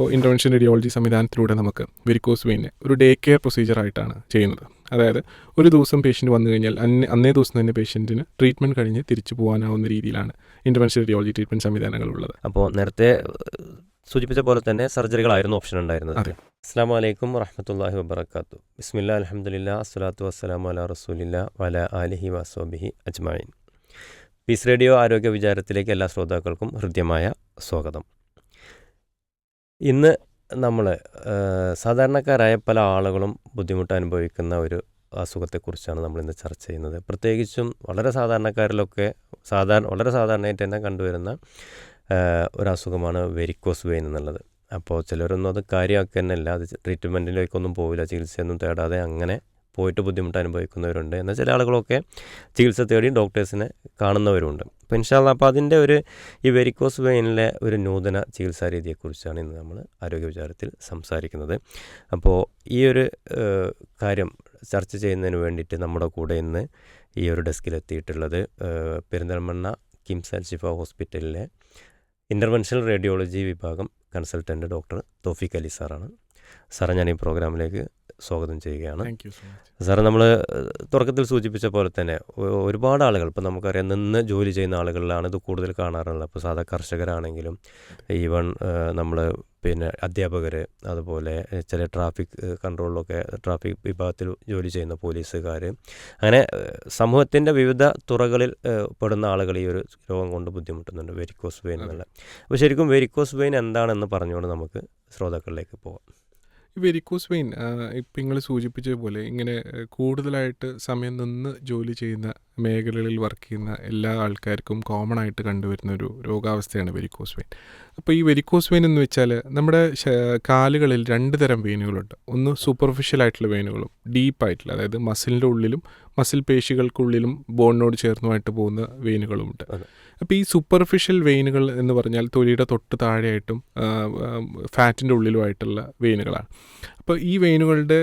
ഇപ്പോൾ intervention radiology സംവിധാനത്തിലൂടെ നമുക്ക് വെരിക്കോസ് വെയിൻ ഒരു ഡേ കെയർ പ്രൊസീജിയറായിട്ടാണ് ചെയ്യുന്നത്. അതായത് ഒരു ദിവസം പേഷ്യന്റ് വന്നു കഴിഞ്ഞാൽ അന്നേ അന്നേ ദിവസം തന്നെ പേഷ്യന്റിന് ട്രീറ്റ്മെന്റ് കഴിഞ്ഞ് തിരിച്ചു പോകാനാവുന്ന രീതിയിലാണ് ഇന്റർവെൻഷൻ റേഡിയോളജി ട്രീറ്റ്മെന്റ് സംവിധാനങ്ങളുള്ളത്. അപ്പോൾ നേരത്തെ സൂചിപ്പിച്ച പോലെ തന്നെ സർജറികളായിരുന്നു ഓപ്ഷൻ ഉണ്ടായിരുന്നത്. അസ്സാം വലൈക്കും വറഹമത്തല്ലാഹി വബർക്കാത്തു ബിസ്മില്ല അലഹമുല്ല അസ്സലാത്തു വസ്സലാം അല റസൂലില്ല വല ആലിഹി വസോബിഹി അജ്മായിൻ പീസ് റേഡിയോ ആരോഗ്യ വിചാരത്തിലേക്ക് എല്ലാ ശ്രോതാക്കൾക്കും ഹൃദ്യമായ സ്വാഗതം. ഇന്ന് നമ്മൾ സാധാരണക്കാരായ പല ആളുകളും ബുദ്ധിമുട്ട് അനുഭവിക്കുന്ന ഒരു അസുഖത്തെക്കുറിച്ചാണ് നമ്മൾ ഇന്ന് ചർച്ച ചെയ്യുന്നത്. പ്രത്യേകിച്ചും വളരെ സാധാരണക്കാരിലൊക്കെ സാധാരണ വളരെ സാധാരണയായിട്ട് തന്നെ കണ്ടുവരുന്ന ഒരു അസുഖമാണ് വെരിക്കോസ് വെയിൻ എന്നുള്ളത്. അപ്പോൾ ചിലരൊന്നും അത് കാര്യമാക്കുക തന്നെ അല്ല അത് ട്രീറ്റ്മെന്റിലേക്കൊന്നും പോവില്ല ചികിത്സയൊന്നും തേടാതെ അങ്ങനെ പോയിട്ട് ബുദ്ധിമുട്ട് അനുഭവിക്കുന്നവരുണ്ട്. എന്നാൽ ചില ആളുകളൊക്കെ ചികിത്സ തേടി ഡോക്ടേഴ്സിനെ കാണുന്നവരുണ്ട്. അപ്പോൾ ഇൻഷാല്ല അപ്പോൾ അതിന്റെ ഒരു ഈ വെരിക്കോസ് വെയിനിലെ ഒരു നൂതന ചികിത്സാ രീതിയെക്കുറിച്ചാണ് ഇന്ന് നമ്മൾ ആരോഗ്യ വിചാരത്തിൽ സംസാരിക്കുന്നത്. അപ്പോൾ ഈ ഒരു കാര്യം ചർച്ച ചെയ്യുന്നതിന് വേണ്ടിയിട്ട് നമ്മുടെ കൂടെ ഇന്ന് ഈ ഒരു ഡെസ്കിൽ എത്തിയിട്ടുള്ളത് പെരിന്തൽമണ്ണ കിംസ് ആൻഡ് ഷിഫ ഹോസ്പിറ്റലിലെ ഇന്റർവെൻഷണൽ റേഡിയോളജി വിഭാഗം കൺസൾട്ടന്റ് ഡോക്ടർ തോഫിക് അലി സാറാണ്. സാറെ ഞാൻ ഈ പ്രോഗ്രാമിലേക്ക് സ്വാഗതം ചെയ്യുകയാണ്. സാറ് നമ്മൾ തുടക്കത്തിൽ സൂചിപ്പിച്ച പോലെ തന്നെ ഒരുപാട് ആളുകൾ ഇപ്പോൾ നമുക്കറിയാം നിന്ന് ജോലി ചെയ്യുന്ന ആളുകളിലാണ് ഇത് കൂടുതൽ കാണാറുള്ളത്. അപ്പോൾ സാധാ കർഷകരാണെങ്കിലും ഈവൺ നമ്മൾ പിന്നെ അധ്യാപകർ അതുപോലെ ചില ട്രാഫിക് കൺട്രോളിലൊക്കെ ട്രാഫിക് വിഭാഗത്തിൽ ജോലി ചെയ്യുന്ന പോലീസുകാർ അങ്ങനെ സമൂഹത്തിന്റെ വിവിധ തുറകളിൽ പെടുന്ന ആളുകൾ ഈ ഒരു രോഗം കൊണ്ട് ബുദ്ധിമുട്ടുന്നുണ്ട്. വെരിക്കോസ് വെയിൻ എന്നുള്ള. അപ്പോൾ ശരിക്കും വെരിക്കോസ് വെയിൻ എന്താണെന്ന് പറഞ്ഞുകൊണ്ട് നമുക്ക് ശ്രോതാക്കളിലേക്ക് പോകാം. വെരിക്കോസ് വെയിൻ ഇപ്പം നിങ്ങൾ സൂചിപ്പിച്ചതുപോലെ ഇങ്ങനെ കൂടുതലായിട്ട് സമയം നിന്ന് ജോലി ചെയ്യുന്ന മേഖലകളിൽ വർക്ക് ചെയ്യുന്ന എല്ലാ ആൾക്കാർക്കും കോമൺ ആയിട്ട് കണ്ടുവരുന്ന ഒരു രോഗാവസ്ഥയാണ് വെരിക്കോസ് വെയിൻ അപ്പോൾ ഈ വെരിക്കോസ് വെയിൻ എന്ന് വെച്ചാൽ നമ്മുടെ കാലുകളിൽ രണ്ട് തരം വെയിനുകളുണ്ട് ഒന്ന് സൂപ്പർഫിഷ്യൽ ആയിട്ടുള്ള വെയിനുകളും ഡീപ്പായിട്ടുള്ള അതായത് മസിലിന്റെ ഉള്ളിലും മസിൽ പേശികൾക്കുള്ളിലും ബോണിനോട് ചേർന്നുമായിട്ട് പോകുന്ന വെയിനുകളുമുണ്ട്. അപ്പോൾ ഈ സൂപ്പർഫിഷ്യൽ വെയിനുകൾ എന്ന് പറഞ്ഞാൽ തൊലിയുടെ തൊട്ട് താഴെയായിട്ടും ഫാറ്റിന്റെ ഉള്ളിലുമായിട്ടുള്ള വെയിനുകളാണ് അപ്പോൾ ഈ വെയിനുകളുടെ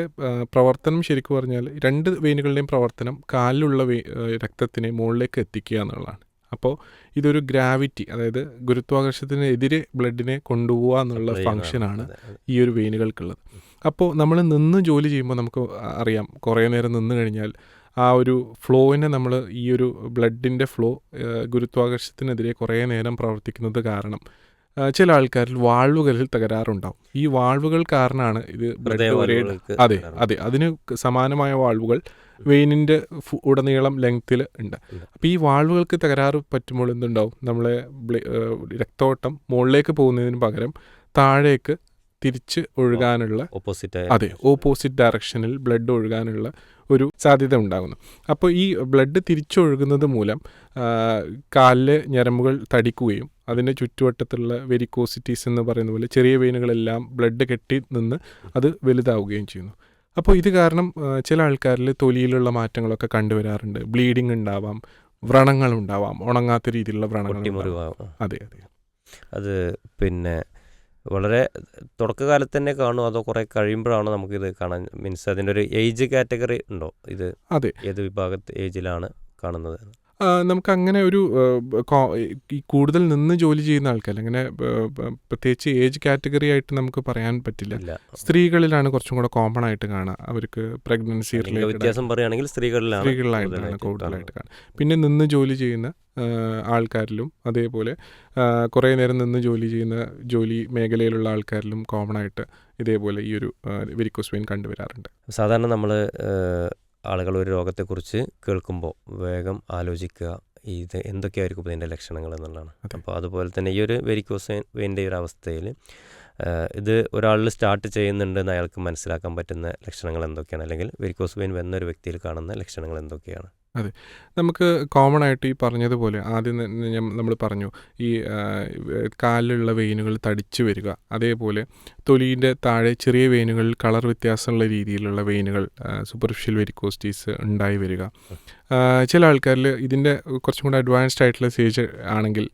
പ്രവർത്തനം ശരിക്കും പറഞ്ഞാൽ രണ്ട് വെയിനുകളുടെയും പ്രവർത്തനം കാലിലുള്ള വെ രക്തത്തിനെ മുകളിലേക്ക് എത്തിക്കുക എന്നുള്ളതാണ് അപ്പോൾ ഇതൊരു ഗ്രാവിറ്റി അതായത് ഗുരുത്വാകർഷത്തിനെതിരെ ബ്ലഡിനെ കൊണ്ടുപോകുക എന്നുള്ള അതെ. ഈ ഒരു വെയിനുകൾക്കുള്ളത് അപ്പോൾ നമ്മൾ നിന്ന് ജോലി ചെയ്യുമ്പോൾ നമുക്ക് അറിയാം കുറേ നേരം നിന്ന് കഴിഞ്ഞാൽ ആ ഒരു ഫ്ലോയിനെ നമ്മൾ ഈ ഒരു ബ്ലഡിന്റെ ഫ്ലോ ഗുരുത്വാകർഷത്തിനെതിരെ കുറേ നേരം പ്രവർത്തിക്കുന്നത് കാരണം ചില ആൾക്കാരിൽ വാൾവുകളിൽ തകരാറുണ്ടാവും. ഈ വാൾവുകൾ കാരണമാണ് ഇത് ബ്ലഡ് ഒരേ അതെ അതെ. അതിന് സമാനമായ വാൾവുകൾ വെയിനിന്റെ ഉടനീളം ലെങ്ത്തിൽ ഉണ്ട്. ഉണ്ട്. അപ്പോൾ ഈ വാൾവുകൾക്ക് തകരാറ് പറ്റുമ്പോൾ എന്തുണ്ടാവും? നമ്മളെ രക്തോട്ടം മുകളിലേക്ക് പോകുന്നതിന് പകരം താഴേക്ക് തിരിച്ച് ഒഴുകാനുള്ള ഓപ്പോസിറ്റ് അതെ ഓപ്പോസിറ്റ് ഡയറക്ഷനിൽ ബ്ലഡ് ഒഴുകാനുള്ള ഒരു സാധ്യത ഉണ്ടാകുന്നു. അപ്പോൾ ഈ ബ്ലഡ് തിരിച്ചൊഴുകുന്നത് മൂലം കാലിലെ ഞരമ്പുകൾ തടിക്കുകയും അതിന്റെ ചുറ്റുവട്ടത്തുള്ള വെരിക്കോസിറ്റീസ് എന്ന് പറയുന്ന പോലെ ചെറിയ വെയിനുകളെല്ലാം ബ്ലഡ് കെട്ടി നിന്ന് അത് വലുതാവുകയും ചെയ്യുന്നു. അപ്പോൾ ഇത് കാരണം ചില ആൾക്കാരിൽ തൊലിയിലുള്ള മാറ്റങ്ങളൊക്കെ കണ്ടുവരാറുണ്ട്. ബ്ലീഡിങ് ഉണ്ടാവാം വ്രണങ്ങൾ ഉണ്ടാവാം ഉണങ്ങാത്ത രീതിയിലുള്ള വ്രണങ്ങൾ അതെ അതെ. അത് പിന്നെ വളരെ തുടക്കകാലത്ത് തന്നെ കാണും അതോ കുറേ നമുക്ക് ഇത് കാണാൻ മീൻസ് അതിന്റെ ഒരു ഏജ് കാറ്റഗറി ഉണ്ടോ? ഇത് അതെ. ഏത് വിഭാഗത്തെ ഏജിലാണ് കാണുന്നത്? നമുക്ക് അങ്ങനെ ഒരു കൂടുതൽ നിന്ന് ജോലി ചെയ്യുന്ന ആൾക്കാർ അങ്ങനെ പ്രത്യേകിച്ച് ഏജ് കാറ്റഗറി ആയിട്ട് നമുക്ക് പറയാൻ പറ്റില്ല. സ്ത്രീകളിലാണ് കുറച്ചും കൂടെ കോമൺ ആയിട്ട് കാണുക. അവർക്ക് പ്രഗ്നൻസി വ്യത്യാസം പറയുകയാണെങ്കിൽ സ്ത്രീകളിലാണ് സ്ത്രീകളിലായിട്ടാണ് കൂടുതലായിട്ട് കാണാം കാണുക. പിന്നെ നിന്ന് ജോലി ചെയ്യുന്ന ആൾക്കാരിലും അതേപോലെ കുറേ നേരം നിന്ന് ജോലി ചെയ്യുന്ന ജോലി മേഖലയിലുള്ള ആൾക്കാരിലും കോമൺ ആയിട്ട് ഇതേപോലെ ഈ ഒരു വെരിക്കോസ് വെയിൻ കണ്ടുവരാറുണ്ട്. സാധാരണ നമ്മൾ ആളുകൾ ഒരു രോഗത്തെക്കുറിച്ച് കേൾക്കുമ്പോൾ വേഗം ആലോചിക്കുക. ഇത് എന്തൊക്കെയായിരിക്കും ഇപ്പോൾ ഇതിന്റെ ലക്ഷണങ്ങൾ എന്നുള്ളതാണ്. അപ്പോൾ അതുപോലെ തന്നെ ഈ ഒരു വെരിക്കോസ് വെയിന്റെ ഒരു അവസ്ഥയിൽ ഇത് ഒരാളിൽ സ്റ്റാർട്ട് ചെയ്യുന്നുണ്ടെന്ന് അയാൾക്ക് മനസ്സിലാക്കാൻ പറ്റുന്ന ലക്ഷണങ്ങൾ എന്തൊക്കെയാണ്? അല്ലെങ്കിൽ വെരിക്കോസ് വെയിൻ വന്ന ഒരു വ്യക്തിയിൽ കാണുന്ന ലക്ഷണങ്ങൾ എന്തൊക്കെയാണ്? നമുക്ക് കോമൺ ആയിട്ട് ഈ പറഞ്ഞതുപോലെ ആദ്യം നമ്മൾ പറഞ്ഞു ഈ കാലിലുള്ള വെയിനുകൾ തടിച്ചു വരിക. അതേപോലെ തൊലിന്റെ താഴെ ചെറിയ വെയിനുകളിൽ കളർ വ്യത്യാസമുള്ള രീതിയിലുള്ള വെയിനുകൾ സൂപ്പർഫിഷ്യൽ വെരിക്കോസ്റ്റീസ് ഉണ്ടായി വരിക. ചില ആൾക്കാരിൽ ഇതിന്റെ കുറച്ചും കൂടെ അഡ്വാൻസ്ഡ് ആയിട്ടുള്ള സ്റ്റേജ് ആണെങ്കിൽ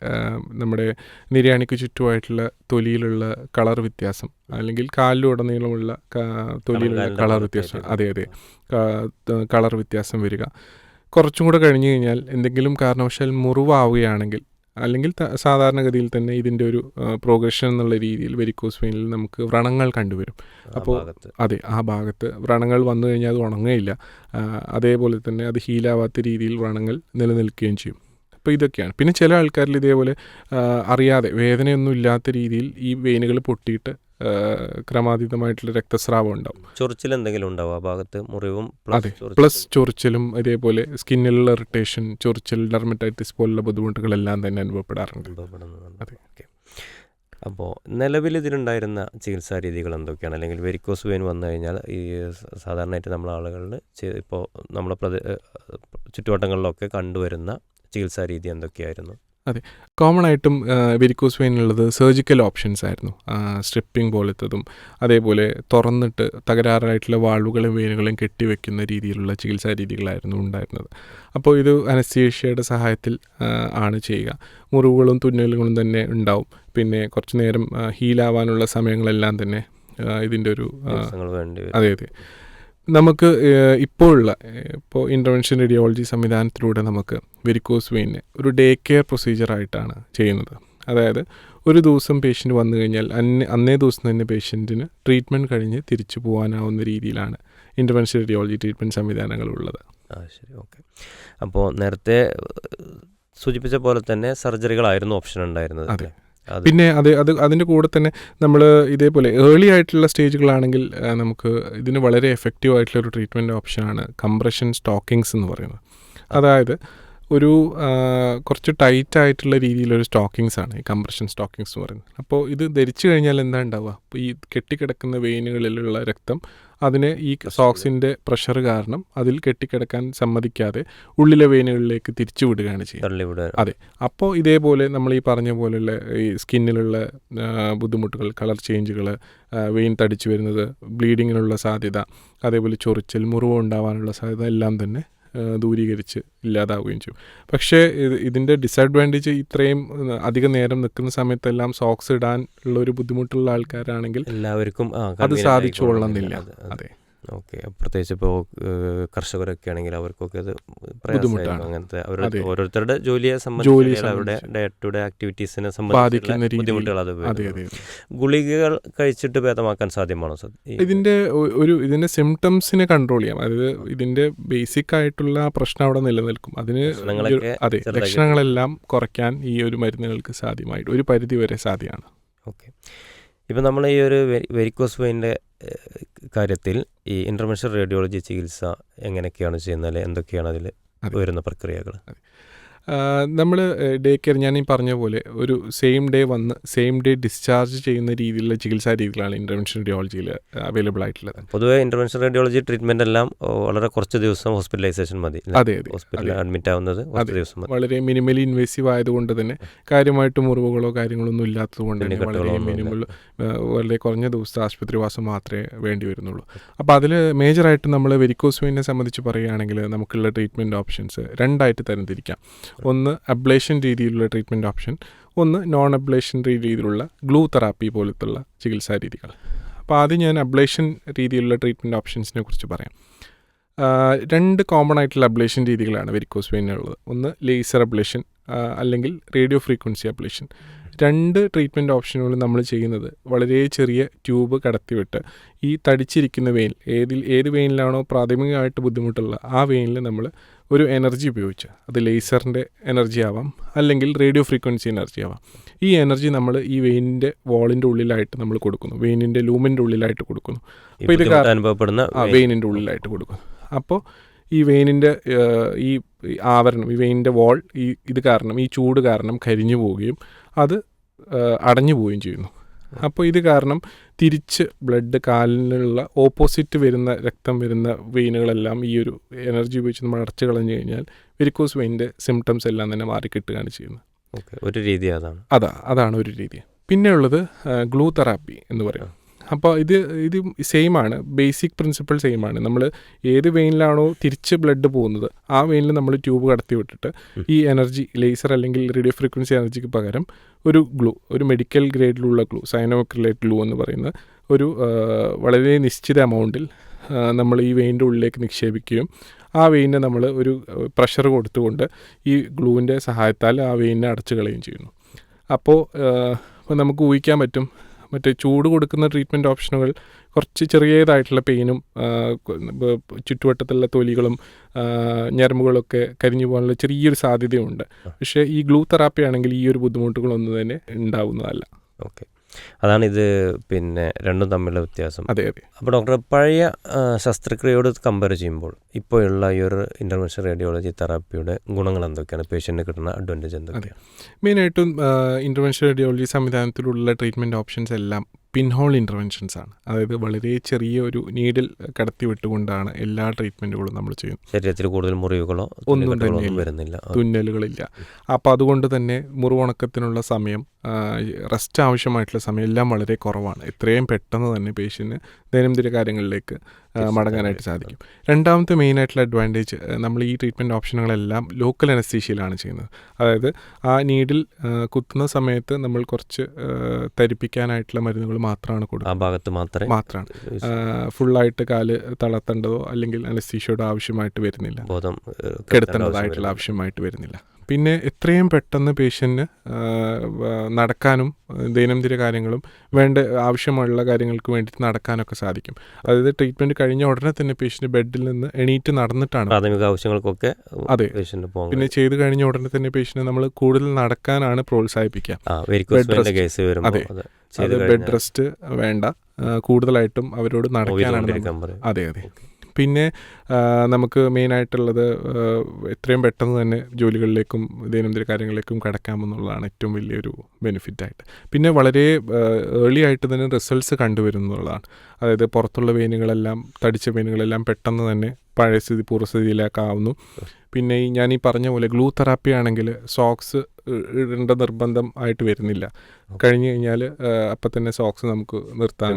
നമ്മുടെ നിര്യാണിക്ക് ചുറ്റുമായിട്ടുള്ള തൊലിയിലുള്ള കളർ വ്യത്യാസം അല്ലെങ്കിൽ കാലിലുടനീളമുള്ള ക- തൊലിയിലുള്ള കണങ്കാലിന്റെ കളർ ഭാഗത്തായിട്ട് വ്യത്യാസം. അതെ അതെ. കളർ വ്യത്യാസം വരിക. കുറച്ചും കൂടെ കഴിഞ്ഞു കഴിഞ്ഞാൽ എന്തെങ്കിലും കാരണവശാൽ മുറിവാവുകയാണെങ്കിൽ അല്ലെങ്കിൽ സാധാരണഗതിയിൽ തന്നെ ഇതിന്റെ ഒരു പ്രോഗ്രഷൻ എന്നുള്ള രീതിയിൽ വെരിക്കോസ് വെയിനിൽ നമുക്ക് വ്രണങ്ങൾ കണ്ടുവരും. അപ്പോൾ അതെ ആ ഭാഗത്ത് വ്രണങ്ങൾ വന്നു കഴിഞ്ഞാൽ അത് ഉണങ്ങുകയില്ല. അതേപോലെ തന്നെ അത് ഹീലാവാത്ത രീതിയിൽ വ്രണങ്ങൾ നിലനിൽക്കുകയും ചെയ്യും. അപ്പോൾ ഇതൊക്കെയാണ്. പിന്നെ ചില ആൾക്കാരിൽ ഇതേപോലെ അറിയാതെ വേദനയൊന്നും ഇല്ലാത്ത രീതിയിൽ ഈ വെയിനുകൾ പൊട്ടിയിട്ട് ക്രമാതീതമായിട്ടുള്ള രക്തസ്രാവം ഉണ്ടാവും. ചൊറിച്ചിൽ എന്തെങ്കിലും ഉണ്ടാവും ആ ഭാഗത്ത് മുറിവും അതെ. പ്ലസ് ചൊറിച്ചിലും ഇതേപോലെ സ്കിന്നിലുള്ള ഇറിറ്റേഷൻ ചൊറിച്ചിൽ ഡെർമറ്റൈറ്റിസ് പോലുള്ള ബുദ്ധിമുട്ടുകളെല്ലാം തന്നെ അനുഭവപ്പെടാറുണ്ട്. അതെ. അപ്പോൾ നിലവിൽ ഇതിലുണ്ടായിരുന്ന ചികിത്സാ രീതികൾ എന്തൊക്കെയാണ്? അല്ലെങ്കിൽ വെരിക്കോസ് വെയിൻ വന്നു കഴിഞ്ഞാൽ ഈ സാധാരണയായിട്ട് നമ്മളെ ആളുകളിൽ ഇപ്പോൾ നമ്മളെ പ്രദേ ചുറ്റുവട്ടങ്ങളിലൊക്കെ കണ്ടുവരുന്ന ചികിത്സാ രീതി എന്തൊക്കെയായിരുന്നു? കോമൺ ആയിട്ടും വെരിക്കോസ് വെയിനുള്ളത് സർജിക്കൽ ഓപ്ഷൻസ് ആയിരുന്നു. സ്ട്രിപ്പിംഗ് പോലത്തതും അതേപോലെ തുറന്നിട്ട് തകരാറായിട്ടുള്ള വാൾവുകളും വെയിനുകളും കെട്ടിവെക്കുന്ന രീതിയിലുള്ള ചികിത്സാ രീതികളായിരുന്നു ഉണ്ടായിരുന്നത്. അപ്പോൾ ഇത് അനസ്തീഷ്യയുടെ സഹായത്തിൽ ആണ് ചെയ്യുക. മുറിവുകളും തുന്നലുകളും തന്നെ ഉണ്ടാവും. പിന്നെ കുറച്ച് നേരം ഹീലാവാനുള്ള സമയങ്ങളെല്ലാം തന്നെ ഇതിന്റെ ഒരു അതെ അതെ. നമുക്ക് ഇപ്പോഴുള്ള ഇപ്പോൾ ഇന്റർവെൻഷൻ റേഡിയോളജി സംവിധാനത്തിലൂടെ നമുക്ക് വെരിക്കോസ് വെയിനെ ഒരു ഡേ കെയർ പ്രൊസീജിയറായിട്ടാണ് ചെയ്യുന്നത്. അതായത് ഒരു ദിവസം പേഷ്യന്റ് വന്നു കഴിഞ്ഞാൽ അന്നേ അന്നേ ദിവസം തന്നെ പേഷ്യന്റിന് ട്രീറ്റ്മെന്റ് കഴിഞ്ഞ് തിരിച്ചു പോകാനാവുന്ന രീതിയിലാണ് ഇന്റർവെൻഷൻ റേഡിയോളജി ട്രീറ്റ്മെന്റ് സംവിധാനങ്ങളുള്ളത് ആ ശരി ഓക്കെ. അപ്പോൾ നേരത്തെ സൂചിപ്പിച്ച പോലെ തന്നെ സർജറികളായിരുന്നു ഓപ്ഷൻ ഉണ്ടായിരുന്നത് അതെ. പിന്നെ അത് അത് അതിന്റെ കൂടെ തന്നെ നമ്മൾ ഇതേപോലെ ഏർലി ആയിട്ടുള്ള സ്റ്റേജുകളാണെങ്കിൽ നമുക്ക് ഇതിന് വളരെ എഫക്റ്റീവ് ആയിട്ടുള്ള ഒരു ട്രീറ്റ്മെന്റ് ഓപ്ഷനാണ് കംപ്രഷൻ സ്റ്റോക്കിങ്സ് എന്ന് പറയുന്നത്. അതായത് ഒരു കുറച്ച് ടൈറ്റ് ആയിട്ടുള്ള രീതിയിലൊരു സ്റ്റോക്കിങ്സ് ആണ് ഈ കംപ്രഷൻ സ്റ്റോക്കിങ്സ് എന്ന് പറയുന്നത്. അപ്പോൾ ഇത് ധരിച്ചു കഴിഞ്ഞാൽ എന്താ ഉണ്ടാവുക? ഈ കെട്ടിക്കിടക്കുന്ന വെയിനുകളിലുള്ള രക്തം അതിനെ ഈ സോക്സിന്റെ പ്രഷർ കാരണം അതിൽ കെട്ടിക്കിടക്കാൻ സമ്മതിക്കാതെ ഉള്ളിലെ വെയിനുകളിലേക്ക് തിരിച്ചു വിടുകയാണ് ചെയ്യുന്നത് അതെ. അപ്പോൾ ഇതേപോലെ നമ്മൾ ഈ പറഞ്ഞ പോലെയുള്ള ഈ സ്കിന്നിലുള്ള ബുദ്ധിമുട്ടുകൾ കളർ ചേഞ്ചുകൾ വെയിൻ തടിച്ചു വരുന്നത് ബ്ലീഡിങ്ങിനുള്ള സാധ്യത അതേപോലെ ചൊറിച്ചൽ മുറിവ് ഉണ്ടാവാനുള്ള സാധ്യത എല്ലാം തന്നെ ദൂരീകരിച്ച് ഇല്ലാതാവുകയും ചെയ്യും. പക്ഷേ ഇത് ഇതിന്റെ ഡിസഡ്വാന്റേജ് ഇത്രയും അധികം അധിക നേരം നിൽക്കുന്ന സമയത്തെല്ലാം സോക്സ് ഇടാൻ ഉള്ള ഒരു ബുദ്ധിമുട്ടുള്ള ആൾക്കാരാണെങ്കിൽ എല്ലാവർക്കും അത് സാധിച്ചു കൊള്ളുന്നില്ല. അതെ. ഓക്കെ. പ്രത്യേകിച്ച് ഇപ്പോൾ കർഷകരൊക്കെ ആണെങ്കിൽ അവർക്കൊക്കെ അത് പ്രയാസമായിരിക്കും. അങ്ങനത്തെ അവരുടെ. ഓരോരുത്തരുടെ ജോലിയെ സംബന്ധിച്ച് അവരുടെ ഡേ ടു ഡേ ആക്ടിവിറ്റീസിനെ സംബന്ധിച്ച് സംബന്ധിച്ചുള്ള ബുദ്ധിമുട്ടുകൾ അത്. ഗുളികകൾ കഴിച്ചിട്ട് ഭേദമാക്കാൻ സാധ്യമാണോ സർ? ഇതിന്റെ ഒരു ഇതിന്റെ സിംറ്റംസിനെ കൺട്രോൾ ചെയ്യാം. അതായത് ഇതിന്റെ ബേസിക് ആയിട്ടുള്ള പ്രശ്നം അവിടെ നിലനിൽക്കും. അതിന് അതെ ലക്ഷണങ്ങളെല്ലാം കുറയ്ക്കാൻ ഈ ഒരു മരുന്നുകൾക്ക് സാധ്യമായിട്ട് ഒരു പരിധി വരെ സാധ്യമാണ്. ഓക്കെ. ഇപ്പം നമ്മൾ ഈ ഒരു വെരിക്കോസ് വെയിന്റെ കാര്യത്തിൽ ഈ ഇന്റർവെൻഷൻ റേഡിയോളജി ചികിത്സ എങ്ങനെയൊക്കെയാണ് ചെയ്യുന്നത്? എന്തൊക്കെയാണ് അതിൽ വരുന്ന പ്രക്രിയകൾ നമ്മൾ ഡേ കെയർ ഞാൻ ഈ പറഞ്ഞ പോലെ ഒരു സെയിം ഡേ വന്ന് സെയിം ഡേ ഡിസ്ചാർജ് ചെയ്യുന്ന രീതിയിലുള്ള ചികിത്സാ രീതികളാണ് ഇന്റർവെൻഷൻ റേഡിയോളജിയിൽ അവൈലബിൾ ആയിട്ടുള്ളത്. പൊതുവേ ഇന്റർവെൻഷൻ റേഡിയോളജി ട്രീറ്റ്മെന്റ് എല്ലാം വളരെ കുറച്ച് ദിവസം ഹോസ്പിറ്റലൈസേഷൻ മതി അതെ അതെ. ഹോസ്പിറ്റലിൽ അഡ്മിറ്റ് ആവുന്നത് ദിവസം വളരെ മിനിമലി ഇൻവേസീവ് ആയതുകൊണ്ട് തന്നെ കാര്യമായിട്ട് മുറിവുകളോ കാര്യങ്ങളൊന്നും ഇല്ലാത്തത് കൊണ്ട് തന്നെ വളരെ മിനിമൽ വളരെ കുറഞ്ഞ ദിവസത്തെ ആശുപത്രിവാസം മാത്രമേ വേണ്ടി വരുന്നുള്ളൂ. അപ്പോൾ അതിൽ മേജറായിട്ട് നമ്മൾ വെരിക്കോസ് വെയിനെ സംബന്ധിച്ച് പറയുകയാണെങ്കിൽ നമുക്കുള്ള ട്രീറ്റ്മെന്റ് ഓപ്ഷൻസ് രണ്ടായിട്ട് തരംതിരിക്കാം. ഒന്ന് അബ്ലേഷൻ രീതിയിലുള്ള ട്രീറ്റ്മെന്റ് ഓപ്ഷൻ ഒന്ന് നോൺ അബ്ലേഷൻ രീതിയിലുള്ള ഗ്ലൂ തെറാപ്പി പോലത്തുള്ള ചികിത്സാ രീതികൾ. അപ്പോൾ ആദ്യം ഞാൻ അബ്ലേഷൻ രീതിയിലുള്ള ട്രീറ്റ്മെന്റ് ഓപ്ഷൻസിനെ കുറിച്ച് പറയാം. രണ്ട് കോമൺ ആയിട്ടുള്ള അബ്ലേഷൻ രീതികളാണ് വെരിക്കോസ് വെയിനുള്ളത് ഒന്ന് ലേസർ അബ്ലേഷൻ അല്ലെങ്കിൽ റേഡിയോ ഫ്രീക്വൻസി അബ്ലേഷൻ രണ്ട് ട്രീറ്റ്മെന്റ് ഓപ്ഷനുകളും നമ്മൾ ചെയ്യുന്നത്. വളരെ ചെറിയ ട്യൂബ് കടത്തിവിട്ട് ഈ തടിച്ചിരിക്കുന്ന വെയിൻ ഏതിൽ ഏത് വെയിനിലാണോ പ്രാഥമികമായിട്ട് ബുദ്ധിമുട്ടുള്ള ആ വെയിനിൽ നമ്മൾ ഒരു എനർജി ഉപയോഗിച്ച് അത് ലേസറിന്റെ എനർജി ആവാം അല്ലെങ്കിൽ റേഡിയോ ഫ്രീക്വൻസി എനർജി ആവാം. ഈ എനർജി നമ്മൾ ഈ വെയിനിന്റെ വാളിന്റെ ഉള്ളിലായിട്ട് നമ്മൾ കൊടുക്കുന്നു. വെയിനിന്റെ ലൂമിന്റെ ഉള്ളിലായിട്ട് കൊടുക്കുന്നു. അപ്പോൾ ഇത് അനുഭവപ്പെടുന്ന വെയിനിന്റെ ഉള്ളിലായിട്ട് കൊടുക്കുന്നു. അപ്പോൾ ഈ വെയിനിന്റെ ഈ ആവരണം ഈ വെയിന്റെ വാൾ ഈ ഇത് കാരണം ഈ ചൂട് കാരണം കരിഞ്ഞു പോവുകയും അത് അടഞ്ഞു പോവുകയും ചെയ്യുന്നു. അപ്പോൾ ഇത് കാരണം തിരിച്ച് ബ്ലഡ് കാലിനുള്ള ഓപ്പോസിറ്റ് വരുന്ന രക്തം വരുന്ന വെയിനുകളെല്ലാം ഈ ഒരു എനർജി ഉപയോഗിച്ച് നമ്മൾ അടച്ചു കളഞ്ഞു കഴിഞ്ഞാൽ വെരിക്കോസ് വെയിന്റെ സിംറ്റംസ് എല്ലാം തന്നെ മാറിക്കിട്ടുകയാണ് ചെയ്യുന്നത്. ഓക്കെ. ഒരു രീതി അതാണ്. അതാ അതാണ് ഒരു രീതി. പിന്നെയുള്ളത് ഗ്ലൂ തെറാപ്പി എന്ന് പറയും അപ്പോൾ ഇത് ഇത് സെയിം ആണ്. ബേസിക് പ്രിൻസിപ്പിൾ സെയിം ആണ്. നമ്മൾ ഏത് വെയിനിലാണോ തിരിച്ച് ബ്ലഡ് പോകുന്നത് ആ വെയിനിൽ നമ്മൾ ട്യൂബ് കടത്തി വിട്ടിട്ട് ഈ എനർജി ലേസർ അല്ലെങ്കിൽ റേഡിയോ ഫ്രീക്വൻസി എനർജിക്ക് പകരം ഒരു ഗ്ലൂ ഒരു മെഡിക്കൽ ഗ്രേഡിലുള്ള ഗ്ലൂ സൈനോക്രിലേറ്റ് ഗ്ലൂ എന്ന് പറയുന്ന ഒരു വളരെ നിശ്ചിത എമൗണ്ടിൽ നമ്മൾ ഈ വെയിന്റെ ഉള്ളിലേക്ക് നിക്ഷേപിക്കുകയും ആ വെയിനെ നമ്മൾ ഒരു പ്രഷർ കൊടുത്തുകൊണ്ട് ഈ ഗ്ലൂവിന്റെ സഹായത്താൽ ആ വെയിനെ അടച്ചു കളയുകയും ചെയ്യുന്നു അപ്പോൾ നമുക്ക് ഊഹിക്കാൻ പറ്റും മറ്റേ ചൂട് കൊടുക്കുന്ന ട്രീറ്റ്മെന്റ് ഓപ്ഷനുകൾ കുറച്ച് ചെറിയതായിട്ടുള്ള പെയിനും ചുറ്റുവട്ടത്തുള്ള തൊലികളും ഞരമ്പുകളൊക്കെ കരിഞ്ഞു പോകാനുള്ള ചെറിയൊരു സാധ്യതയുണ്ട്. പക്ഷേ ഈ ഗ്ലൂ തെറാപ്പി ആണെങ്കിൽ ഈ ഒരു ബുദ്ധിമുട്ടുകളൊന്നും തന്നെ ഉണ്ടാവുന്നതല്ല. ഓക്കെ. അതാണ് ഇത് പിന്നെ രണ്ടും തമ്മിലുള്ള വ്യത്യാസം. അതെ അതെ. അപ്പോൾ ഡോക്ടർ പഴയ ശസ്ത്രക്രിയയോട് കമ്പയർ ചെയ്യുമ്പോൾ ഇപ്പോഴുള്ള ഈ ഒരു ഇന്റർവെൻഷൻ റേഡിയോളജി തെറാപ്പിയുടെ ഗുണങ്ങൾ എന്തൊക്കെയാണ്? പേഷ്യന്റിന് കിട്ടുന്ന അഡ്വാന്റേജ് എന്തൊക്കെയാണ്? മെയിനായിട്ടും ഇന്റർവെൻഷൻ റേഡിയോളജി സംവിധാനത്തിലുള്ള ട്രീറ്റ്മെന്റ് ഓപ്ഷൻസ് എല്ലാം പിൻഹോൾ ഇന്റർവെൻഷൻസ് ആണ്. അതായത് വളരെ ചെറിയ ഒരു നീഡിൽ കടത്തി വിട്ടുകൊണ്ടാണ് എല്ലാ ട്രീറ്റ്മെന്റുകളും നമ്മൾ ചെയ്യുന്നത്. ശരീരത്തിൽ കൂടുതൽ മുറിവുകളോ ഒന്നും തന്നെ വരുന്നില്ല. തുന്നലുകളില്ല. അപ്പോൾ അതുകൊണ്ട് തന്നെ മുറിവുണക്കത്തിനുള്ള സമയം റെസ്റ്റ് ആവശ്യമായിട്ടുള്ള സമയം എല്ലാം വളരെ കുറവാണ്. എത്രയും പെട്ടെന്ന് തന്നെ പേഷ്യന്റിന് ദൈനംദിന കാര്യങ്ങളിലേക്ക് മടങ്ങാനായിട്ട് സാധിക്കും. രണ്ടാമത്തെ മെയിനായിട്ടുള്ള അഡ്വാന്റേജ് നമ്മൾ ഈ ട്രീറ്റ്മെന്റ് ഓപ്ഷനുകളെല്ലാം ലോക്കൽ അനസ്തീഷ്യയിലാണ് ചെയ്യുന്നത്. അതായത് ആ നീഡിൽ കുത്തുന്ന സമയത്ത് നമ്മൾ കുറച്ച് തരിപ്പിക്കാനായിട്ടുള്ള മരുന്നുകൾ മാത്രമാണ് ആ കൊടുക്കുന്നത് ഭാഗത്ത് മാത്രമേ മാത്രമാണ്. ഫുള്ളായിട്ട് കാൽ തളർത്തേണ്ടതോ അല്ലെങ്കിൽ അനസ്തീഷ്യയുടെ ആവശ്യമായിട്ട് വരുന്നില്ല. കെടുത്തേണ്ടതായിട്ടുള്ള ആവശ്യമായിട്ട് വരുന്നില്ല. പിന്നെ എത്രയും പെട്ടെന്ന് പേഷ്യന്റിന് നടക്കാനും ദൈനംദിന കാര്യങ്ങളും വേണ്ട ആവശ്യമുള്ള കാര്യങ്ങൾക്ക് വേണ്ടിയിട്ട് നടക്കാനൊക്കെ സാധിക്കും. അതായത് ട്രീറ്റ്മെന്റ് കഴിഞ്ഞ ഉടനെ തന്നെ പേഷ്യന്റ് ബെഡിൽ നിന്ന് എണീറ്റ് നടന്നിട്ടാണ്. പ്രാഥമിക ആവശ്യങ്ങൾക്കൊക്കെ അതെ. പേഷ്യന്റ് പോകും പിന്നെ ചെയ്ത് കഴിഞ്ഞ ഉടനെ തന്നെ പേഷ്യന്റ് നമ്മൾ കൂടുതൽ നടക്കാനാണ് പ്രോത്സാഹിപ്പിക്കുക. അതെ. ബെഡ് റെസ്റ്റ് വേണ്ട. കൂടുതലായിട്ടും അവരോട് നടക്കാനാണ് അതെ അതെ. പിന്നെ നമുക്ക് മെയിനായിട്ടുള്ളത് എത്രയും പെട്ടെന്ന് തന്നെ ജോലികളിലേക്കും ദൈനംദിന കാര്യങ്ങളിലേക്കും കടക്കാമെന്നുള്ളതാണ് ഏറ്റവും വലിയൊരു ബെനിഫിറ്റായിട്ട്. പിന്നെ വളരെ ഏർലി ആയിട്ട് തന്നെ റിസൾട്ട്സ് കണ്ടുവരുന്നുള്ളതാണ് അതായത് പുറത്തുള്ള വെയിനുകളെല്ലാം തടിച്ച വെയിനുകളെല്ലാം പെട്ടെന്ന് തന്നെ പഴയ സ്ഥിതി പൂർവസ്ഥിതിയിലേക്കാവുന്നു പിന്നെ ഈ ഞാൻ ഈ പറഞ്ഞ പോലെ ഗ്ലൂ തെറാപ്പി ആണെങ്കിൽ സോക്സ് ഇടേണ്ട നിർബന്ധം ആയിട്ട് വരുന്നില്ല. കഴിഞ്ഞു കഴിഞ്ഞാൽ അപ്പം തന്നെ സോക്സ് നമുക്ക് നിർത്താൻ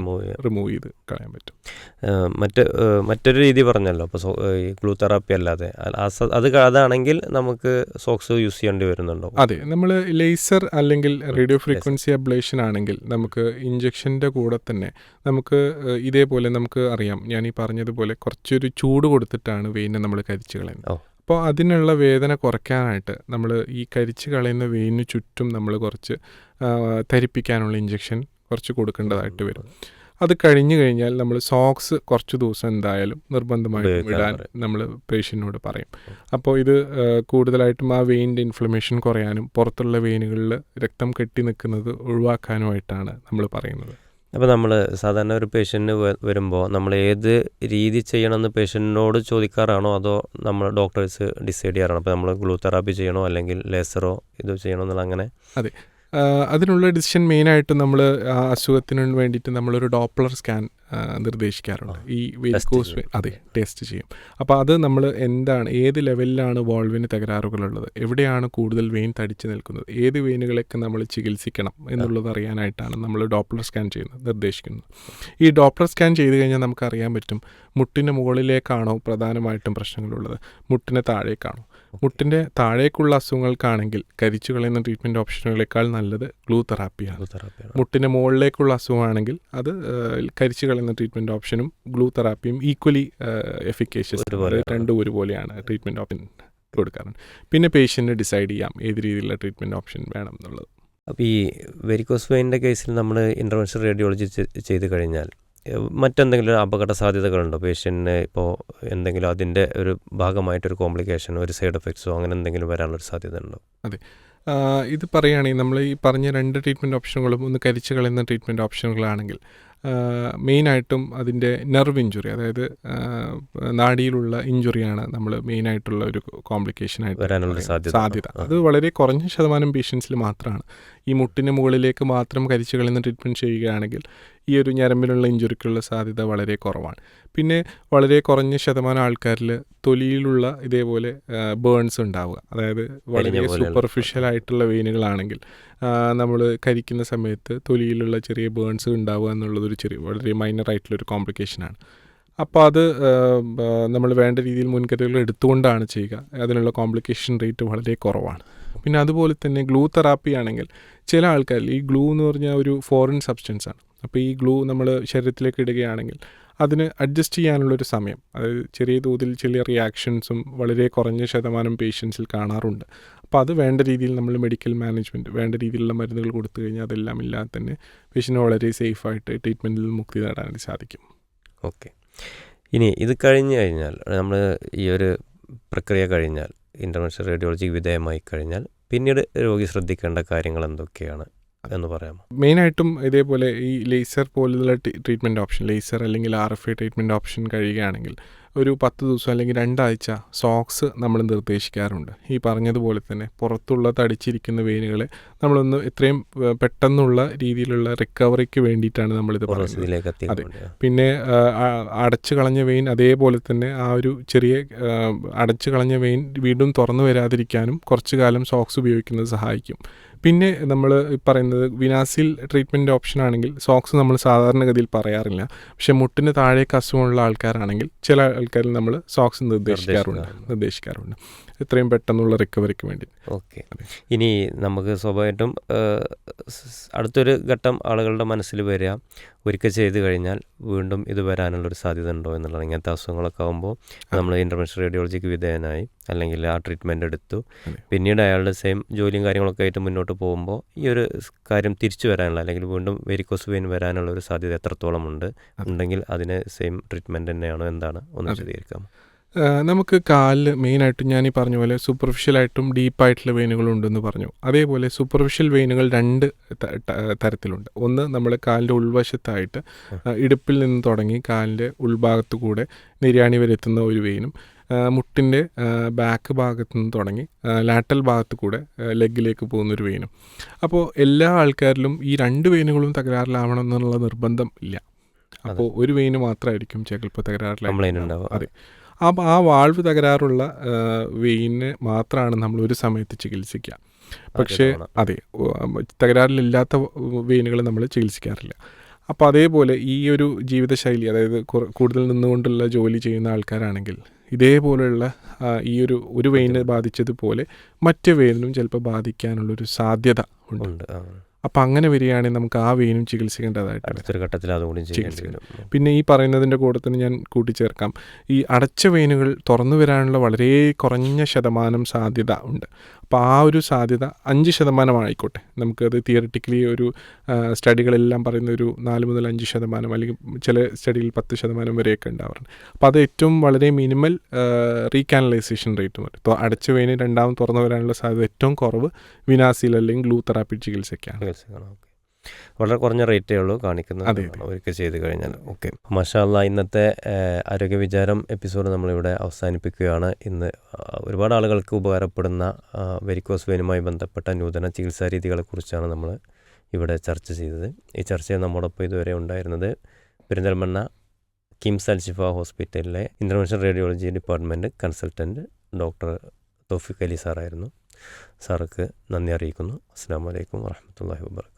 റിമൂവ് ചെയ്ത് കളയാൻ പറ്റും. മറ്റ് മറ്റൊരു രീതി പറഞ്ഞല്ലോ. അപ്പോൾ ഈ ഗ്ലൂ തെറാപ്പി അല്ലാതെ അത് അതാണെങ്കിൽ നമുക്ക് സോക്സ് യൂസ് ചെയ്യേണ്ടി വരുന്നുണ്ടോ? അതെ. നമ്മൾ ലേസർ അല്ലെങ്കിൽ റേഡിയോ ഫ്രീക്വൻസി അബ്ലേഷൻ ആണെങ്കിൽ നമുക്ക് ഇഞ്ചക്ഷന്റെ കൂടെ തന്നെ നമുക്ക് ഇതേപോലെ നമുക്ക് അറിയാം. ഞാൻ ഈ പറഞ്ഞതുപോലെ കുറച്ചൊരു ചൂട് കൊടുത്തിട്ടാണ് വെയിനെ നമ്മൾ കരിച്ചു കളയുന്നത്. അപ്പോൾ അതിനുള്ള വേദന കുറയ്ക്കാനായിട്ട് നമ്മൾ ഈ കരിച്ച് കളയുന്ന വെയിന് ചുറ്റും നമ്മൾ കുറച്ച് തരിപ്പിക്കാനുള്ള ധരിപ്പിക്കാനുള്ള ഇഞ്ചക്ഷൻ കുറച്ച് കൊടുക്കേണ്ടതായിട്ട് വരും. അത് കഴിഞ്ഞു കഴിഞ്ഞാൽ നമ്മൾ സോക്സ് കുറച്ച് ദിവസം എന്തായാലും നിർബന്ധമായിട്ട് ഇടാൻ നമ്മൾ പേഷ്യന്റിനോട് പറയും. അപ്പോൾ ഇത് കൂടുതലായിട്ടും ആ വെയിന്റെ ഇൻഫ്ലമേഷൻ കുറയാനും പുറത്തുള്ള വെയിനുകളിൽ രക്തം കെട്ടി നിൽക്കുന്നത് ഒഴിവാക്കാനുമായിട്ടാണ് നമ്മൾ പറയുന്നത്. അപ്പോൾ നമ്മൾ സാധാരണ ഒരു പേഷ്യന്റ് വരുമ്പോൾ നമ്മൾ ഏത് രീതി ചെയ്യണമെന്ന് പേഷ്യന്റിനോട് ചോദിക്കാറാണോ അതോ നമ്മൾ ഡോക്ടേഴ്സ് ഡിസൈഡ് ചെയ്യാറാണോ? അപ്പോൾ നമ്മൾ ഗ്ലൂ തെറാപ്പി ചെയ്യണോ അല്ലെങ്കിൽ ലേസറോ ഇത് ചെയ്യണോ എന്നുള്ള അങ്ങനെ? ആ, അതിനുള്ള ഡിസിഷൻ മെയിനായിട്ട് നമ്മൾ ആ അസുഖത്തിന് വേണ്ടിയിട്ട് നമ്മളൊരു ഡോപ്ലർ സ്കാൻ നിർദ്ദേശിക്കാറുണ്ട്. ഈ വെരിക്കോസ്. അതെ ടെസ്റ്റ് ചെയ്യും. അപ്പോൾ അത് നമ്മൾ എന്താണ് ഏത് ലെവലിലാണ് വോൾവിന് തകരാറുകളുള്ളത്? എവിടെയാണ് കൂടുതൽ വെയിൻ തടിച്ചു നിൽക്കുന്നത്? ഏത് വെയിനുകളൊക്കെ നമ്മൾ ചികിത്സിക്കണം എന്നുള്ളത് അറിയാനായിട്ടാണ് നമ്മൾ ഡോപ്ലർ സ്കാൻ ചെയ്യുന്നത് നിർദ്ദേശിക്കുന്നത്. ഈ ഡോപ്ലർ സ്കാൻ ചെയ്ത് കഴിഞ്ഞാൽ നമുക്ക് അറിയാൻ പറ്റും മുട്ടിന് മുകളിലേക്കാണോ പ്രധാനമായിട്ടും പ്രശ്നങ്ങളുള്ളത്? മുട്ടിന് താഴേക്കാണോ? മുട്ടിന്റെ താഴേക്കുള്ള അസുഖങ്ങൾക്കാണെങ്കിൽ കരിച്ചു കളയുന്ന ട്രീറ്റ്മെന്റ് ഓപ്ഷനുകളേക്കാൾ നല്ലത് ഗ്ലൂ തെറാപ്പിയാണ് മുട്ടിന്റെ മുകളിലേക്കുള്ള അസുഖമാണെങ്കിൽ അത് കരിച്ചു കളയുന്ന ട്രീറ്റ്മെന്റ് ഓപ്ഷനും ഗ്ലൂ തെറാപ്പിയും ഈക്വലി എഫിക്കേഷ്യസ് രണ്ടും ഒരുപോലെയാണ് ട്രീറ്റ്മെന്റ് ഓപ്ഷൻ കൊടുക്കാറുണ്ട് പിന്നെ പേഷ്യന്റ് ഡിസൈഡ് ചെയ്യാം ഏത് രീതിയിലുള്ള ട്രീറ്റ്മെന്റ് ഓപ്ഷൻ വേണം എന്നുള്ളത്. അപ്പോൾ ഈ വെരിക്കോസ് വെയിന്റെ കേസിൽ നമ്മൾ ഇന്റർവെൻഷൻ റേഡിയോളജി ചെയ്ത് കഴിഞ്ഞാൽ മറ്റെന്തെങ്കിലും ഒരു അപകട സാധ്യതകളുണ്ടോ പേഷ്യന്റിന് ഇപ്പോൾ എന്തെങ്കിലും അതിന്റെ ഒരു ഭാഗമായിട്ടൊരു കോംപ്ലിക്കേഷൻ ഒരു സൈഡ് എഫക്ട്സോ അങ്ങനെ എന്തെങ്കിലും വരാനുള്ളൊരു സാധ്യത ഉണ്ടോ അതെ. ഇത് പറയുകയാണെങ്കിൽ നമ്മൾ ഈ പറഞ്ഞ രണ്ട് ട്രീറ്റ്മെന്റ് ഓപ്ഷനുകളും ഒന്ന് കരിച്ചു കളയുന്ന ട്രീറ്റ്മെന്റ് ഓപ്ഷനുകളാണെങ്കിൽ മെയിനായിട്ടും അതിന്റെ നെർവ് ഇഞ്ചുറി അതായത് നാടിയിലുള്ള ഇഞ്ചുറിയാണ് നമ്മൾ മെയിനായിട്ടുള്ള ഒരു കോംപ്ലിക്കേഷൻ ആയിട്ട് വരാനുള്ള. സാധ്യത. അത് വളരെ കുറഞ്ഞ ശതമാനം പേഷ്യൻസിൽ മാത്രമാണ്. ഈ മുട്ടിന് മുകളിലേക്ക് മാത്രം കരിച്ചു കളയുന്ന ട്രീറ്റ്മെന്റ് ചെയ്യുകയാണെങ്കിൽ ഈ ഒരു ഞരമ്പിലുള്ള ഇഞ്ചുറിക്കുള്ള സാധ്യത വളരെ കുറവാണ്. പിന്നെ വളരെ കുറഞ്ഞ ശതമാനം ആൾക്കാരിൽ തൊലിയിലുള്ള ഇതേപോലെ ബേൺസ് ഉണ്ടാവുക. അതായത് വളരെ സൂപ്പർഫിഷ്യൽ ആയിട്ടുള്ള വെയിനുകളാണെങ്കിൽ നമ്മൾ കരിക്കുന്ന സമയത്ത് തൊലിയിലുള്ള ചെറിയ ബേൺസ് ഉണ്ടാവുക എന്നുള്ളതൊരു ചെറിയ വളരെ മൈനർ ആയിട്ടുള്ളൊരു കോംപ്ലിക്കേഷനാണ് അപ്പോൾ അത് നമ്മൾ വേണ്ട രീതിയിൽ മുൻകരുതലുകൾ എടുത്തുകൊണ്ടാണ് ചെയ്യുക. അതിനുള്ള കോംപ്ലിക്കേഷൻ റേറ്റ് വളരെ കുറവാണ്. പിന്നെ അതുപോലെ തന്നെ ഗ്ലൂ തെറാപ്പി ആണെങ്കിൽ ചില ആൾക്കാരിൽ ഈ ഗ്ലൂ എന്ന് പറഞ്ഞാൽ ഒരു ഫോറിൻ സബ്സ്റ്റൻസ് ആണ്. അപ്പോൾ ഈ ഗ്ലൂ നമ്മൾ ശരീരത്തിലേക്ക് ഇടുകയാണെങ്കിൽ അതിന് അഡ്ജസ്റ്റ് ചെയ്യാനുള്ളൊരു സമയം അതായത് ചെറിയ തോതിൽ ചെറിയ റിയാക്ഷൻസും വളരെ കുറഞ്ഞ ശതമാനം പേഷ്യൻസിൽ കാണാറുണ്ട്. അപ്പോൾ അത് വേണ്ട രീതിയിൽ നമ്മൾ മെഡിക്കൽ മാനേജ്മെന്റ് വേണ്ട രീതിയിലുള്ള മരുന്നുകൾ കൊടുത്തു കഴിഞ്ഞാൽ അതെല്ലാം ഇല്ലാതെ തന്നെ പേഷ്യന്റ് വളരെ സേഫായിട്ട് ട്രീറ്റ്മെന്റിൽ മുക്തി നേടാനായിട്ട് സാധിക്കും. ഓക്കെ. ഇനി ഇത് കഴിഞ്ഞു കഴിഞ്ഞാൽ നമ്മൾ ഈ ഒരു പ്രക്രിയ കഴിഞ്ഞാൽ ഇന്റർനാഷണൽ റേഡിയോളജി വിധേയമായി കഴിഞ്ഞാൽ പിന്നീട് രോഗി ശ്രദ്ധിക്കേണ്ട കാര്യങ്ങൾ എന്തൊക്കെയാണ്? എന്ന് പറയാമോ? മെയിനായിട്ടും ഇതേപോലെ ഈ ലേസർ പോലുള്ള ട്രീറ്റ്മെന്റ് ഓപ്ഷൻ ലേസർ അല്ലെങ്കിൽ R F I treatment option കഴിയുകയാണെങ്കിൽ ഒരു പത്ത് ദിവസം അല്ലെങ്കിൽ രണ്ടാഴ്ച സോക്സ് നമ്മൾ നിർദ്ദേശിക്കാറുണ്ട്. ഈ പറഞ്ഞതുപോലെ തന്നെ പുറത്തുള്ള തടിച്ചിരിക്കുന്ന വെയിനുകളെ നമ്മളൊന്ന് എത്രയും പെട്ടെന്നുള്ള രീതിയിലുള്ള റിക്കവറിക്ക് വേണ്ടിയിട്ടാണ് നമ്മളിത് പറയുന്നത്. അതെ. പിന്നെ അടച്ചു കളഞ്ഞ വെയിൻ അതേപോലെ തന്നെ ആ ഒരു ചെറിയ അടച്ചു കളഞ്ഞ വെയിൻ വീണ്ടും തുറന്നു വരാതിരിക്കാനും കുറച്ചു കാലം സോക്സ് ഉപയോഗിക്കുന്നത് സഹായിക്കും. പിന്നെ നമ്മൾ പറയുന്നത് വിനാസിൽ ട്രീറ്റ്മെന്റ് ഓപ്ഷൻ ആണെങ്കിൽ സോക്സ് നമ്മൾ സാധാരണഗതിയിൽ പറയാറില്ല പക്ഷെ മുട്ടിന് താഴേക്ക് അസുഖമുള്ള ആൾക്കാരാണെങ്കിൽ ചില ആൾക്കാരിൽ നമ്മൾ സോക്സ് നിർദ്ദേശിക്കാറുണ്ട് നിർദ്ദേശിക്കാറുണ്ട്. എത്രയും പെട്ടെന്നുള്ള റിക്കവറിക്ക് വേണ്ടി. ഓക്കെ. ഇനി നമുക്ക് സ്വാഭാവികമായിട്ടും അടുത്തൊരു ഘട്ടം ആളുകളുടെ മനസ്സിൽ വരിക. ഒരിക്കൽ ചെയ്ത് കഴിഞ്ഞാൽ വീണ്ടും ഇത് വരാനുള്ളൊരു സാധ്യത ഉണ്ടോ എന്നുള്ളത് ഇങ്ങനത്തെ അസുഖങ്ങളൊക്കെ ആകുമ്പോൾ നമ്മൾ ഇന്റർവെൻഷൻ റേഡിയോളജിക്ക് വിധേയനായി അല്ലെങ്കിൽ ആ ട്രീറ്റ്മെന്റ് എടുത്തു. പിന്നീട് അയാളുടെ സെയിം ജോലിയും കാര്യങ്ങളൊക്കെ ആയിട്ട് മുന്നോട്ട് പോകുമ്പോൾ ഈ ഒരു കാര്യം തിരിച്ചു വരാനുള്ള അല്ലെങ്കിൽ വീണ്ടും വെരിക്കോസ് വെയിൻ വരാനുള്ള ഒരു സാധ്യത എത്രത്തോളം ഉണ്ട്. ഉണ്ടെങ്കിൽ അതിന് സെയിം ട്രീറ്റ്മെന്റ് തന്നെയാണോ? എന്താണ്? ഒന്ന്. വിശദീകരിക്കാം നമുക്ക് കാലിൽ മെയിനായിട്ടും ഞാൻ ഈ പറഞ്ഞ പോലെ സൂപ്പർഫിഷ്യലായിട്ടും ഡീപ്പായിട്ടുള്ള വെയിനുകളുണ്ടെന്ന് പറഞ്ഞു. അതേപോലെ സൂപ്പർഫിഷ്യൽ വെയിനുകൾ രണ്ട് തരത്തിലുണ്ട്. ഒന്ന് നമ്മൾ കാലിന്റെ ഉൾവശത്തായിട്ട് ഇടുപ്പിൽ നിന്ന് തുടങ്ങി കാലിന്റെ ഉൾഭാഗത്തു കൂടെ നിര്യാണി വരെ എത്തുന്ന ഒരു വെയിനും മുട്ടിന്റെ ബാക്ക് ഭാഗത്ത് നിന്ന് തുടങ്ങി ലാറ്റൽ ഭാഗത്ത് കൂടെ ലെഗിലേക്ക് പോകുന്നൊരു വെയിനും അപ്പോൾ എല്ലാ ആൾക്കാരിലും ഈ രണ്ട് വെയിനുകളും തകരാറിലാവണം എന്നുള്ള നിർബന്ധം ഇല്ല. അപ്പോൾ ഒരു വെയിന് മാത്രമായിരിക്കും ചിലപ്പോൾ തകരാറിലാവും അതെ. ആ ആ വാൾവ് തകരാറുള്ള വെയിന് മാത്രമാണ് നമ്മൾ ഒരു സമയത്ത് ചികിത്സിക്കുക പക്ഷേ. അതെ തകരാറിലില്ലാത്ത വെയിനുകൾ നമ്മൾ ചികിത്സിക്കാറില്ല. അപ്പോൾ അതേപോലെ ഈ ഒരു ജീവിതശൈലി അതായത് കൂടുതൽ നിന്നുകൊണ്ടുള്ള ജോലി ചെയ്യുന്ന ആൾക്കാരാണെങ്കിൽ ഇതേപോലെയുള്ള ഈ ഒരു ഒരു വെയിനെ ബാധിച്ചതുപോലെ മറ്റു വെയിനും ചിലപ്പോൾ ബാധിക്കാനുള്ളൊരു സാധ്യത ഉണ്ട്. അപ്പോൾ അങ്ങനെ വരികയാണെങ്കിൽ നമുക്ക് ആ വെയിനും ചികിത്സിക്കേണ്ടതായിട്ട്. അടുത്തൊരു ഘട്ടത്തിൽ അതുകൂടി ചികിത്സിക്കണം. പിന്നെ ഈ പറയുന്നതിന്റെ കൂടെ തന്നെ ഞാൻ കൂട്ടിച്ചേർക്കാം ഈ അടച്ച വെയിനുകൾ തുറന്നു വരാനുള്ള വളരെ കുറഞ്ഞ ശതമാനം സാധ്യത ഉണ്ട് അപ്പോൾ ആ ഒരു സാധ്യത അഞ്ച് ശതമാനമായിക്കോട്ടെ. നമുക്കത് തിയറിറ്റിക്കലി ഒരു സ്റ്റഡികളെല്ലാം പറയുന്ന ഒരു നാല് മുതൽ അഞ്ച് ശതമാനം അല്ലെങ്കിൽ ചില സ്റ്റഡിയിൽ പത്ത് ശതമാനം വരെയൊക്കെ ഉണ്ടാവാറുണ്ട്. അപ്പോൾ അത് ഏറ്റവും വളരെ മിനിമൽ റീകാനലൈസേഷൻ റേറ്റ് വരും ഇപ്പോൾ അടച്ചു വെയിന് രണ്ടാമത് തുറന്നു വരാനുള്ള സാധ്യത ഏറ്റവും കുറവ് വിനാസിൽ അല്ലെങ്കിൽ ഗ്ലൂ തെറാപ്പി ചികിത്സയ്ക്കാണ് വളരെ കുറഞ്ഞ റേറ്റേ ഉള്ളൂ കാണിക്കുന്നത്. അവർക്ക് ചെയ്ത് കഴിഞ്ഞാൽ. ഓക്കെ മഷാല്ല ഇന്നത്തെ ആരോഗ്യ വിചാരം എപ്പിസോഡ് നമ്മളിവിടെ അവസാനിപ്പിക്കുകയാണ്. ഇന്ന് ഒരുപാട് ആളുകൾക്ക് ഉപകാരപ്പെടുന്ന വെരിക്കോസ് വെയിനുമായി ബന്ധപ്പെട്ട നൂതന ചികിത്സാ രീതികളെക്കുറിച്ചാണ് നമ്മൾ ഇവിടെ ചർച്ച ചെയ്തത്. ഈ ചർച്ചയിൽ നമ്മോടൊപ്പം ഇതുവരെ ഉണ്ടായിരുന്നത് പെരിന്തൽമണ്ണ കിംസ് അൽഷിഫ ഹോസ്പിറ്റലിലെ intervention radiology department consultant doctor Thoufeeq Ali സാറായിരുന്നു. സാർക്ക് നന്ദി അറിയിക്കുന്നു. അസ്സാം വലൈക്കും വാഹമത്തല്ലാഹി വാബർക്കാത്തു